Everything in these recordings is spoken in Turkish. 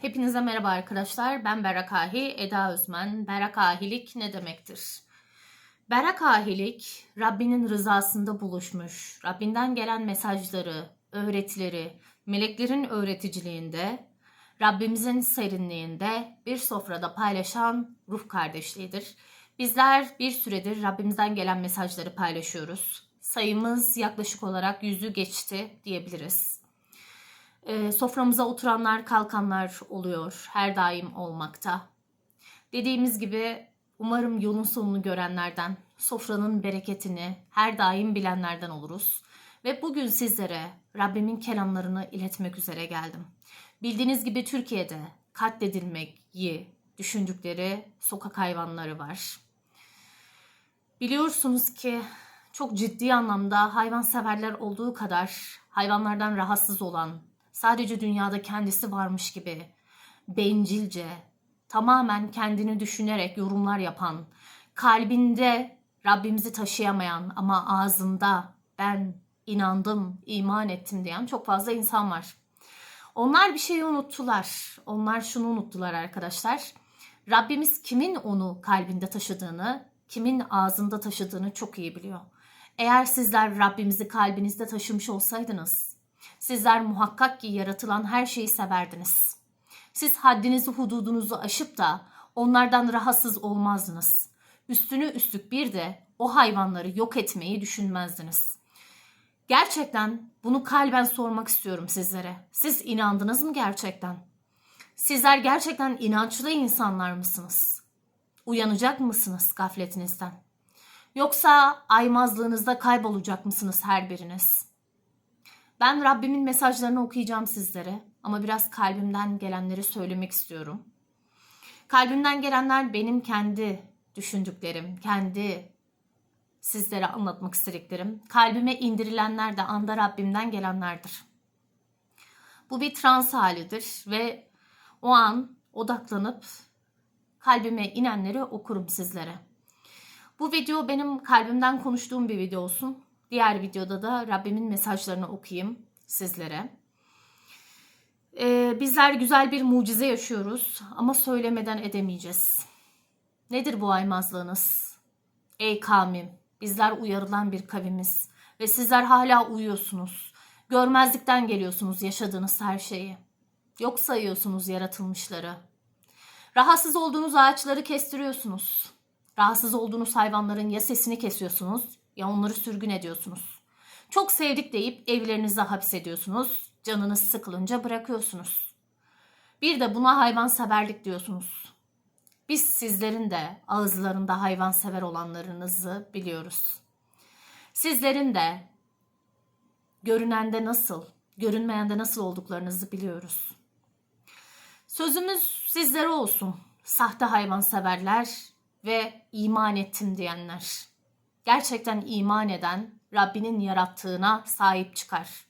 Hepinize merhaba arkadaşlar. Ben Berrak Ahi, Eda Özmen. Berrak Ahilik ne demektir? Berrak Ahilik, Rabbinin rızasında buluşmuş, Rabbinden gelen mesajları, öğretileri, meleklerin öğreticiliğinde, Rabbimizin serinliğinde bir sofrada paylaşan ruh kardeşliğidir. Bizler bir süredir Rabbimizden gelen mesajları paylaşıyoruz. Sayımız yaklaşık olarak yüzü geçti diyebiliriz. E, soframıza oturanlar, kalkanlar oluyor. Her daim olmakta. Dediğimiz gibi umarım yolun sonunu görenlerden, sofranın bereketini her daim bilenlerden oluruz. Ve bugün sizlere Rabbimin kelamlarını iletmek üzere geldim. Bildiğiniz gibi Türkiye'de katledilmeyi düşündükleri sokak hayvanları var. Biliyorsunuz ki çok ciddi anlamda hayvanseverler olduğu kadar hayvanlardan rahatsız olan, sadece dünyada kendisi varmış gibi bencilce, tamamen kendini düşünerek yorumlar yapan, kalbinde Rabbimizi taşıyamayan ama ağzında ben inandım, iman ettim diyen çok fazla insan var. Onlar bir şeyi unuttular. Onlar şunu unuttular arkadaşlar. Rabbimiz kimin onu kalbinde taşıdığını, kimin ağzında taşıdığını çok iyi biliyor. Eğer sizler Rabbimizi kalbinizde taşımış olsaydınız, sizler muhakkak ki yaratılan her şeyi severdiniz. Siz haddinizi hududunuzu aşıp da onlardan rahatsız olmazdınız. Üstünü üstlük bir de o hayvanları yok etmeyi düşünmezdiniz. Gerçekten bunu kalben sormak istiyorum sizlere. Siz inandınız mı gerçekten? Sizler gerçekten inançlı insanlar mısınız? Uyanacak mısınız gafletinizden? Yoksa aymazlığınızda kaybolacak mısınız her biriniz? Ben Rabbimin mesajlarını okuyacağım sizlere ama biraz kalbimden gelenleri söylemek istiyorum. Kalbimden gelenler benim kendi düşündüklerim, kendi sizlere anlatmak istediklerim. Kalbime indirilenler de anda Rabbimden gelenlerdir. Bu bir trans halidir ve o an odaklanıp kalbime inenleri okurum sizlere. Bu video benim kalbimden konuştuğum bir video olsun. Diğer videoda da Rabbimin mesajlarını okuyayım sizlere. Ee, bizler güzel bir mucize yaşıyoruz ama söylemeden edemeyeceğiz. Nedir bu aymazlığınız? Ey kavmim, bizler uyarılan bir kavimiz ve sizler hala uyuyorsunuz. Görmezlikten geliyorsunuz yaşadığınız her şeyi. Yok sayıyorsunuz yaratılmışları. Rahatsız olduğunuz ağaçları kestiriyorsunuz. Rahatsız olduğunuz hayvanların ya sesini kesiyorsunuz ya onları sürgün ediyorsunuz. Çok sevdik deyip evlerinize hapsediyorsunuz. Canınız sıkılınca bırakıyorsunuz. Bir de buna hayvanseverlik diyorsunuz. Biz sizlerin de ağızlarında hayvansever olanlarınızı biliyoruz. Sizlerin de görünende nasıl, görünmeyende nasıl olduklarınızı biliyoruz. Sözümüz sizlere olsun. Sahte hayvanseverler ve iman ettim diyenler. Gerçekten iman eden Rabbinin yarattığına sahip çıkar.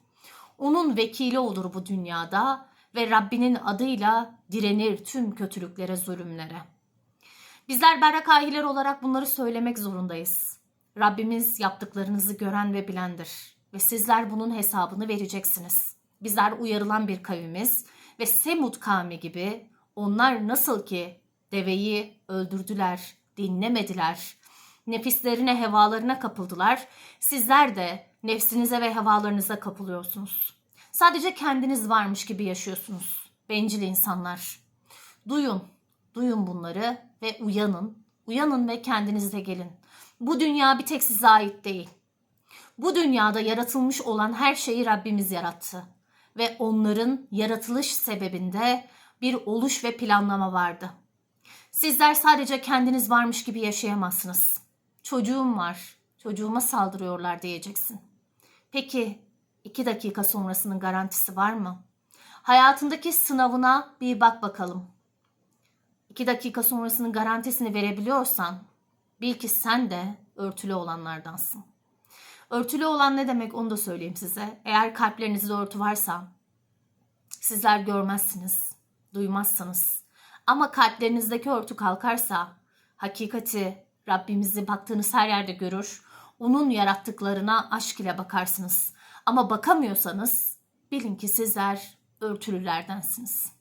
Onun vekili olur bu dünyada ve Rabbinin adıyla direnir tüm kötülüklere, zulümlere. Bizler berrak ahiler olarak bunları söylemek zorundayız. Rabbimiz yaptıklarınızı gören ve bilendir ve sizler bunun hesabını vereceksiniz. Bizler uyarılan bir kavimiz ve Semud kavmi gibi onlar nasıl ki deveyi öldürdüler, dinlemediler, nefislerine, hevalarına kapıldılar. Sizler de nefsinize ve hevalarınıza kapılıyorsunuz. Sadece kendiniz varmış gibi yaşıyorsunuz. Bencil insanlar. Duyun, duyun bunları ve uyanın. Uyanın ve kendinize gelin. Bu dünya bir tek size ait değil. Bu dünyada yaratılmış olan her şeyi Rabbimiz yarattı. Ve onların yaratılış sebebinde bir oluş ve planlama vardı. Sizler sadece kendiniz varmış gibi yaşayamazsınız. Çocuğum var, çocuğuma saldırıyorlar diyeceksin. Peki iki dakika sonrasının garantisi var mı? Hayatındaki sınavına bir bak bakalım. İki dakika sonrasının garantisini verebiliyorsan bil ki sen de örtülü olanlardansın. Örtülü olan ne demek onu da söyleyeyim size. Eğer kalplerinizde örtü varsa sizler görmezsiniz, duymazsınız. Ama kalplerinizdeki örtü kalkarsa hakikati Rabbimizi baktığınız her yerde görür. Onun yarattıklarına aşk ile bakarsınız. Ama bakamıyorsanız bilin ki sizler örtülülerdensiniz.